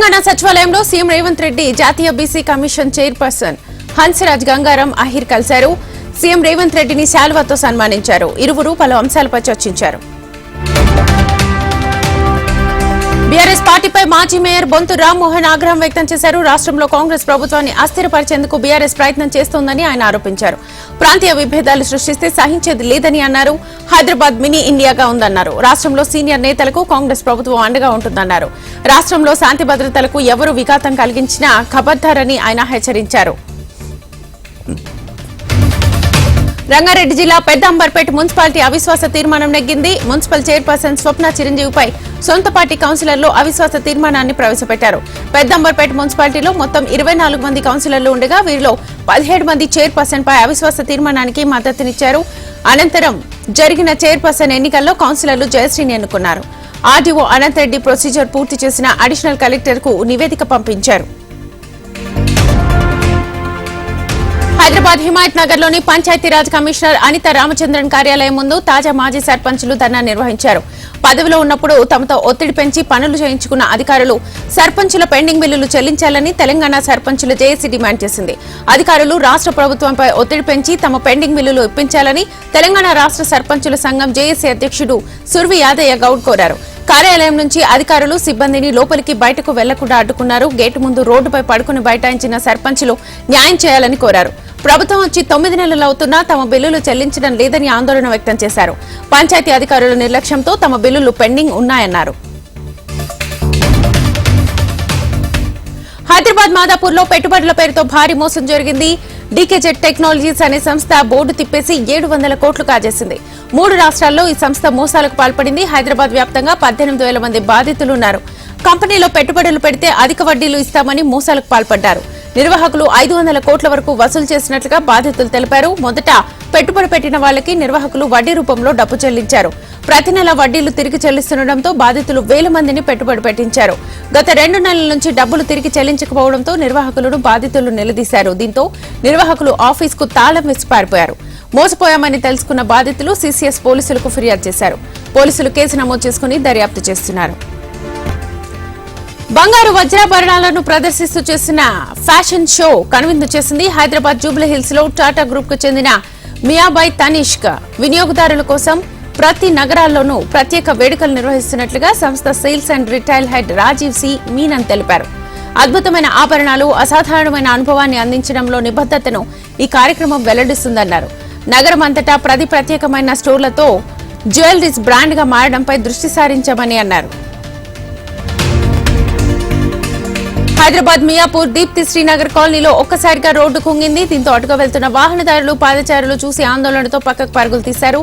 తెలంగాణ సచివాలయంలో సీఎం రేవంత్ రెడ్డి జాతీయ BC commission chairperson Hansraj Gangaram Ahir కలిశారు. సీఎం రేవంత్ రెడ్డిని శాల్వాతో సన్మానించారు. ఇరువురు పలు అంశాలపై చర్చించారు. పార్టీపై మాజీ మేయర్ బొంతు రామ్మోహన్ ఆగ్రహం వ్యక్తం చేశారు. రాష్ట్రంలో కాంగ్రెస్ ప్రభుత్వాన్ని అస్థిరపరిచేందుకు బీఆర్ఎస్ ప్రయత్నం చేస్తోందని ఆయన ఆరోపించారు. ప్రాంతీయ విభేదాలు సృష్టిస్తే సహించేది లేదని అన్నారు. హైదరాబాద్ మినీ ఇండియాగా ఉందన్నారు. రాష్ట్రంలో సీనియర్ నేతలకు కాంగ్రెస్ ప్రభుత్వం అండగా ఉంటుందన్నారు. రాష్ట్రంలో శాంతి భద్రతలకు ఎవరు విఘాతం కలిగించినా ఖబర్దారని ఆయన హెచ్చరించారు. రంగారెడ్డి జిల్లా పెద్ద అంబర్పేట మున్సిపాలిటీ అవిశ్వాస తీర్మానం నెగ్గింది. మున్సిపల్ చైర్పర్సన్ స్వప్న చిరంజీవిపై సొంత పార్టీ కౌన్సిలర్లు అవిశ్వాస తీర్మానాన్ని ప్రవేశపెట్టారు. పెద్ద అంబర్పేట మున్సిపాలిటీలో మొత్తం ఇరవై నాలుగు మంది కౌన్సిలర్లు ఉండగా వీరిలో పదిహేడు మంది చైర్పర్సన్ పై అవిశ్వాస తీర్మానానికి మద్దతునిచ్చారు. అనంతరం జరిగిన చైర్పర్సన్ ఎన్నికల్లో కౌన్సిలర్లు జయశ్రీని ఎన్నుకున్నారు. ఆర్డీఓ అనంతరెడ్డి ప్రొసీజర్ పూర్తి చేసిన అడిషనల్ కలెక్టర్కు నివేదిక పంపించారు. హైదరాబాద్ హిమాయత్ నగర్లోని పంచాయతీరాజ్ కమిషనర్ అనిత రామచంద్రన్ కార్యాలయం ముందు తాజా మాజీ సర్పంచులు ధర్నా నిర్వహించారు. పదవిలో ఉన్నప్పుడు తమతో ఒత్తిడి పెంచి పనులు చేయించుకున్న అధికారులు సర్పంచుల పెండింగ్ బిల్లులు చెల్లించాలని తెలంగాణ సర్పంచుల జేఏసీ డిమాండ్ చేసింది. అధికారులు రాష్ట్ర ప్రభుత్వంపై ఒత్తిడి పెంచి తమ పెండింగ్ బిల్లులు ఇప్పించాలని తెలంగాణ రాష్ట్ర సర్పంచుల సంఘం జేఏసీ అధ్యక్షుడు సుర్వి యాదయ్య గౌడ్ కోరారు. కార్యాలయం నుంచి అధికారులు సిబ్బందిని లోపలికి బయటకు వెళ్ళకుండా అడ్డుకున్నారు. గేటు ముందు రోడ్డుపై పడుకుని బైఠాయించిన సర్పంచులు న్యాయం చేయాలని కోరారు. ప్రభుత్వం వచ్చి తొమ్మిది నెలలు అవుతున్నా తమ బిల్లులు చెల్లించడం లేదని ఆందోళన వ్యక్తం చేశారు. పంచాయతీ అధికారుల నిర్లక్ష్యంతో తమ బిల్లులు పెండింగ్ ఉన్నాయన్నారు. హైదరాబాద్ మాదాపూర్లో పెట్టుబడుల పేరుతో భారీ మోసం జరిగింది. డీకేజెట్ టెక్నాలజీస్ అనే సంస్థ బోర్డు తిప్పేసి ఏడు వందల కోట్లు కాజేసింది. మూడు రాష్ట్రాల్లో ఈ సంస్థ మోసాలకు పాల్పడింది. హైదరాబాద్ వ్యాప్తంగా పద్దెనిమిది వేల మంది బాధితులున్నారు. కంపెనీలో పెట్టుబడులు పెడితే అధిక వడ్డీలు ఇస్తామని మోసాలకు పాల్పడ్డారు. నిర్వాహకులు ఐదు వందల కోట్ల వరకు వసూలు చేసినట్లుగా బాధితులు తెలిపారు. మొదట పెట్టుబడి పెట్టిన వాళ్ళకి నిర్వాహకులు వడ్డీ రూపంలో డబ్బు చెల్లించారు. ప్రతి నెల వడ్డీలు తిరిగి చెల్లిస్తుండటంతో బాధితులు వేల మందిని పెట్టుబడి పెట్టించారు. గత రెండు నెలల నుంచి డబ్బులు తిరిగి చెల్లించకపోవడంతో నిర్వాహకులను బాధితులు నిలదీశారు. దీంతో నిర్వాహకులు ఆఫీస్కు తాళం వేసి పారిపోయారు. మోసపోయామని తెలుసుకున్న బాధితులు సీసీఎస్ పోలీసులకు ఫిర్యాదు చేశారు. పోలీసులు కేసు నమోదు చేసుకుని దర్యాప్తు చేస్తున్నారు. బంగారు వజ్రాభరణాలను ప్రదర్శిస్తూ చేసిన ఫ్యాషన్ షో కనువిందు చేసింది హైదరాబాద్ జూబ్లీహిల్స్లో టాటా గ్రూప్కు చెందిన మియాబాయ్ తనిష్క్ వినియోగదారుల కోసం ప్రతి నగరాల్లోనూ ప్రత్యేక వేడుకలు నిర్వహిస్తున్నట్లుగా సంస్థ sales and retail head Rajeev C Menon తెలిపారు. అద్భుతమైన ఆభరణాలు అసాధారణమైన అనుభవాన్ని అందించడంలో నిబద్ధతను ఈ కార్యక్రమం వెల్లడిస్తుందన్నారు. నగరం అంతటా ప్రతి ప్రత్యేకమైన స్టోర్లతో జ్యువెలరీస్ బ్రాండ్గా మారడంపై దృష్టి సారించామని అన్నారు. హైదరాబాద్ మియాపూర్ దీప్తి శ్రీనగర్ కాలనీలో ఒక్కసారిగా రోడ్డు కుంగింది. దీంతో అటుగా వెళ్తున్న వాహనదారులు పాదచారులు చూసి ఆందోళనతో పక్కకు పరుగులు తీశారు.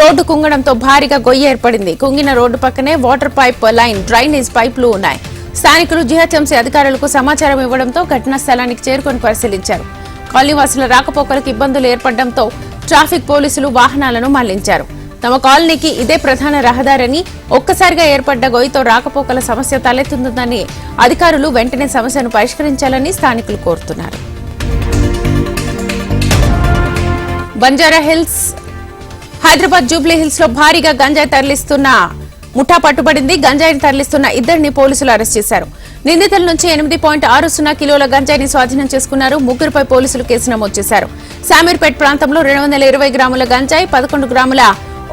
రోడ్డు కుంగడంతో భారీగా గొయ్యి ఏర్పడింది. కుంగిన రోడ్డు పక్కనే వాటర్ పైప్ లైన్ డ్రైనేజ్ పైపులు ఉన్నాయి. స్థానికులు జీహెచ్ఎంసీ అధికారులకు సమాచారం ఇవ్వడంతో ఘటనా స్థలానికి చేరుకొని పరిశీలించారు. కాలనీవాసుల రాకపోకలకు ఇబ్బందులు ఏర్పడడంతో ట్రాఫిక్ పోలీసులు వాహనాలను మళ్ళించారు. తమ కాలనీకి ఇదే ప్రధాన రహదారని ఒక్కసారిగా ఏర్పడ్డ గొయ్యితో రాకపోకల సమస్య తలెత్తుందని అధికారులు వెంటనే సమస్యను పరిష్కరించాలని స్థానికులు కోరుతున్నారు. బంజారా హిల్స్ హైదరాబాద్ జూబ్లీ హిల్స్లో భారీగా గంజాయి తరలిస్తున్న ముఠా పట్టుబడింది. గంజాయిని తరలిస్తున్న ఇద్దరిని పోలీసులు అరెస్ట్ చేశారు. నిందితుల నుంచి ఎనిమిది పాయింట్ ఆరు సున్నా కిలోల గంజాయిని స్వాధీనం చేసుకున్నారు. ముగ్గురుపై పోలీసులు కేసు నమోదు చేశారు. శామీర్పేట్ ప్రాంతంలో రెండు వందల ఇరవై గ్రాముల గంజాయి పదకొండు గ్రాముల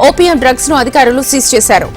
ఓపీఎం డ్రగ్స్ను అధికారులు సీజ్ చేశారు.